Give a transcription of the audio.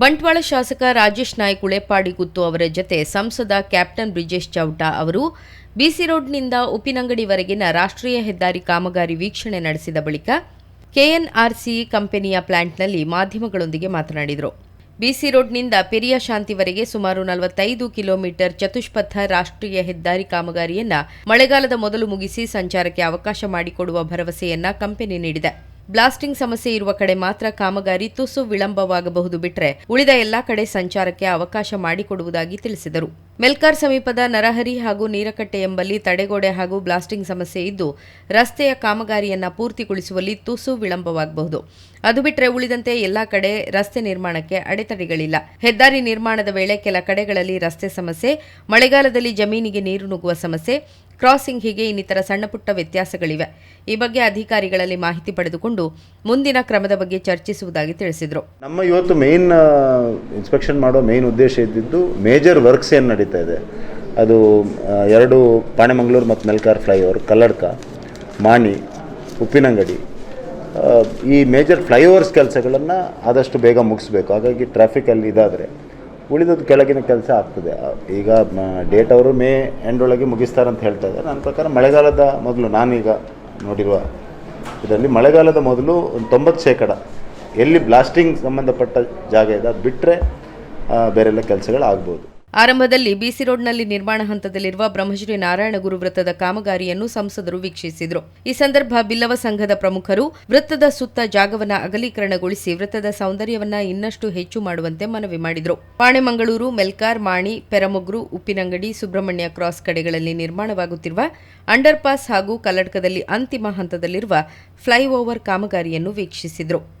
ಬಂಟ್ವಾಳ ಶಾಸಕ ರಾಜೇಶ್ ನಾಯ್ಕ್ ಉಳೆಪಾಡಿ ಗುತ್ತು ಅವರ ಜತೆ ಸಂಸದ ಕ್ಯಾಪ್ಟನ್ ಬ್ರಿಜೇಶ್ ಚೌಟಾ ಅವರು ಬಿಸಿ ರೋಡ್ನಿಂದ ಉಪ್ಪಿನಂಗಡಿವರೆಗಿನ ರಾಷ್ಟ್ರೀಯ ಹೆದ್ದಾರಿ ಕಾಮಗಾರಿ ವೀಕ್ಷಣೆ ನಡೆಸಿದ ಬಳಿಕ ಕೆಎನ್ಆರ್ಸಿ ಕಂಪನಿಯ ಪ್ಲಾಂಟ್ನಲ್ಲಿ ಮಾಧ್ಯಮಗಳೊಂದಿಗೆ ಮಾತನಾಡಿದರು. ಬಿಸಿ ರೋಡ್ನಿಂದ ಪೆರಿಯ ಶಾಂತಿವರೆಗೆ ಸುಮಾರು ನಲವತ್ತೈದು ಕಿಲೋಮೀಟರ್ ಚತುಷ್ಪಥ ರಾಷ್ಟ್ರೀಯ ಹೆದ್ದಾರಿ ಕಾಮಗಾರಿಯನ್ನ ಮಳೆಗಾಲದ ಮೊದಲು ಮುಗಿಸಿ ಸಂಚಾರಕ್ಕೆ ಅವಕಾಶ ಮಾಡಿಕೊಡುವ ಭರವಸೆಯನ್ನ ಕಂಪನಿ ನೀಡಿದೆ. ಬ್ಲಾಸ್ಟಿಂಗ್ ಸಮಸ್ಯೆ ಇರುವ ಕಡೆ ಮಾತ್ರ ಕಾಮಗಾರಿ ತುಸು ವಿಳಂಬವಾಗಬಹುದು ಬಿಟ್ರೆ ಉಳಿದ ಎಲ್ಲಾ ಕಡೆ ಸಂಚಾರಕ್ಕೆ ಅವಕಾಶ ಮಾಡಿಕೊಡುವುದಾಗಿ ತಿಳಿಸಿದರು. ಮೆಲ್ಕಾರ್ ಸಮೀಪದ ನರಹರಿ ಹಾಗೂ ನೀರಕಟ್ಟೆ ಎಂಬಲ್ಲಿ ತಡೆಗೋಡೆ ಹಾಗೂ ಬ್ಲಾಸ್ಟಿಂಗ್ ಸಮಸ್ಯೆ ಇದ್ದು, ರಸ್ತೆಯ ಕಾಮಗಾರಿಯನ್ನ ಪೂರ್ತಿಗೊಳಿಸುವಲ್ಲಿ ತುಸು ವಿಳಂಬವಾಗಬಹುದು. ಅದು ಬಿಟ್ರೆ ಉಳಿದಂತೆ ಎಲ್ಲಾ ಕಡೆ ರಸ್ತೆ ನಿರ್ಮಾಣಕ್ಕೆ ಅಡೆತಡೆಗಳಿಲ್ಲ. ಹೆದ್ದಾರಿ ನಿರ್ಮಾಣದ ವೇಳೆ ಕೆಲ ಕಡೆಗಳಲ್ಲಿ ರಸ್ತೆ ಸಮಸ್ಯೆ, ಮಳೆಗಾಲದಲ್ಲಿ ಜಮೀನಿಗೆ ನೀರು ನುಗ್ಗುವ ಸಮಸ್ಯೆ ಕ್ರಾಸಿಂಗ್ ಹೀಗೆ ಇನ್ನಿತರ ಸಣ್ಣಪುಟ್ಟ ವ್ಯತ್ಯಾಸಗಳಿವೆ. ಈ ಬಗ್ಗೆ ಅಧಿಕಾರಿಗಳಲ್ಲಿ ಮಾಹಿತಿ ಪಡೆದುಕೊಂಡು ಮುಂದಿನ ಕ್ರಮದ ಬಗ್ಗೆ ಚರ್ಚಿಸುವುದಾಗಿ ತಿಳಿಸಿದರು. ನಮ್ಮ ಇವತ್ತು ಮೇನ್ ಇನ್ಸ್ಪೆಕ್ಷನ್ ಮಾಡೋ ಮೇನ್ ಉದ್ದೇಶ ಇದ್ದಿದ್ದು ಮೇಜರ್ ವರ್ಕ್ಸ್ ಏನು ನಡೀತಾ ಇದೆ. ಅದು ಎರಡು ಪಾಣೆಮಂಗ್ಳೂರು ಮತ್ತು ಮೆಲ್ಕಾರ್ ಫ್ಲೈಓವರ್ ಕಲ್ಲಡ್ಕ ಮಾಣಿ ಉಪ್ಪಿನಂಗಡಿ ಈ ಮೇಜರ್ ಫ್ಲೈಓವರ್ಸ್ ಕೆಲಸಗಳನ್ನು ಆದಷ್ಟು ಬೇಗ ಮುಗಿಸ್ಬೇಕು. ಹಾಗಾಗಿ ಟ್ರಾಫಿಕಲ್ಲಿ ಇದಾದರೆ ಉಳಿದದ್ದು ಕೆಳಗಿನ ಕೆಲಸ ಆಗ್ತದೆ. ಈಗ ಡೇಟ್ ಅವರು ಮೇ ಎಂಡ್ ಒಳಗೆ ಮುಗಿಸ್ತಾರೆ ಅಂತ ಹೇಳ್ತಾ ಇದ್ದಾರೆ. ನನ್ನ ಪ್ರಕಾರ ಮಳೆಗಾಲದ ಮೊದಲು, ನಾನೀಗ ನೋಡಿರುವ ಇದರಲ್ಲಿ ಮಳೆಗಾಲದ ಮೊದಲು ಒಂದು ತೊಂಬತ್ತು ಶೇಕಡ ಎಲ್ಲಿ ಬ್ಲಾಸ್ಟಿಂಗ್ ಸಂಬಂಧಪಟ್ಟ ಜಾಗ ಇದೆ, ಅದು ಬಿಟ್ಟರೆ ಬೇರೆಲ್ಲ ಕೆಲಸಗಳು ಆಗ್ಬೋದು ಆರಂಭದಲ್ಲಿ ಬಿಸಿ ರೋಡ್ನಲ್ಲಿ ನಿರ್ಮಾಣ ಹಂತದಲ್ಲಿರುವ ಬ್ರಹ್ಮಶ್ರೀ ನಾರಾಯಣಗುರು ವೃತ್ತದ ಕಾಮಗಾರಿಯನ್ನು ಸಂಸದರು ವೀಕ್ಷಿಸಿದರು. ಈ ಸಂದರ್ಭ ಬಿಲ್ಲವ ಸಂಘದ ಪ್ರಮುಖರು ವೃತ್ತದ ಸುತ್ತ ಜಾಗವನ್ನು ಅಗಲೀಕರಣಗೊಳಿಸಿ ವೃತ್ತದ ಸೌಂದರ್ಯವನ್ನ ಇನ್ನಷ್ಟು ಹೆಚ್ಚು ಮಾಡುವಂತೆ ಮನವಿ ಮಾಡಿದರು. ಪಾಣೆಮಂಗಳೂರು, ಮೆಲ್ಕಾರ್, ಮಾಣಿ ಪೆರಮೊಗ್ರು ಉಪ್ಪಿನಂಗಡಿ, ಸುಬ್ರಹ್ಮಣ್ಯ ಕ್ರಾಸ್ ಕಡೆಗಳಲ್ಲಿ ನಿರ್ಮಾಣವಾಗುತ್ತಿರುವ ಅಂಡರ್ಪಾಸ್ ಹಾಗೂ ಕಲ್ಲಡ್ಕದಲ್ಲಿ ಅಂತಿಮ ಹಂತದಲ್ಲಿರುವ ಫ್ಲೈಓವರ್ ಕಾಮಗಾರಿಯನ್ನು ವೀಕ್ಷಿಸಿದರು.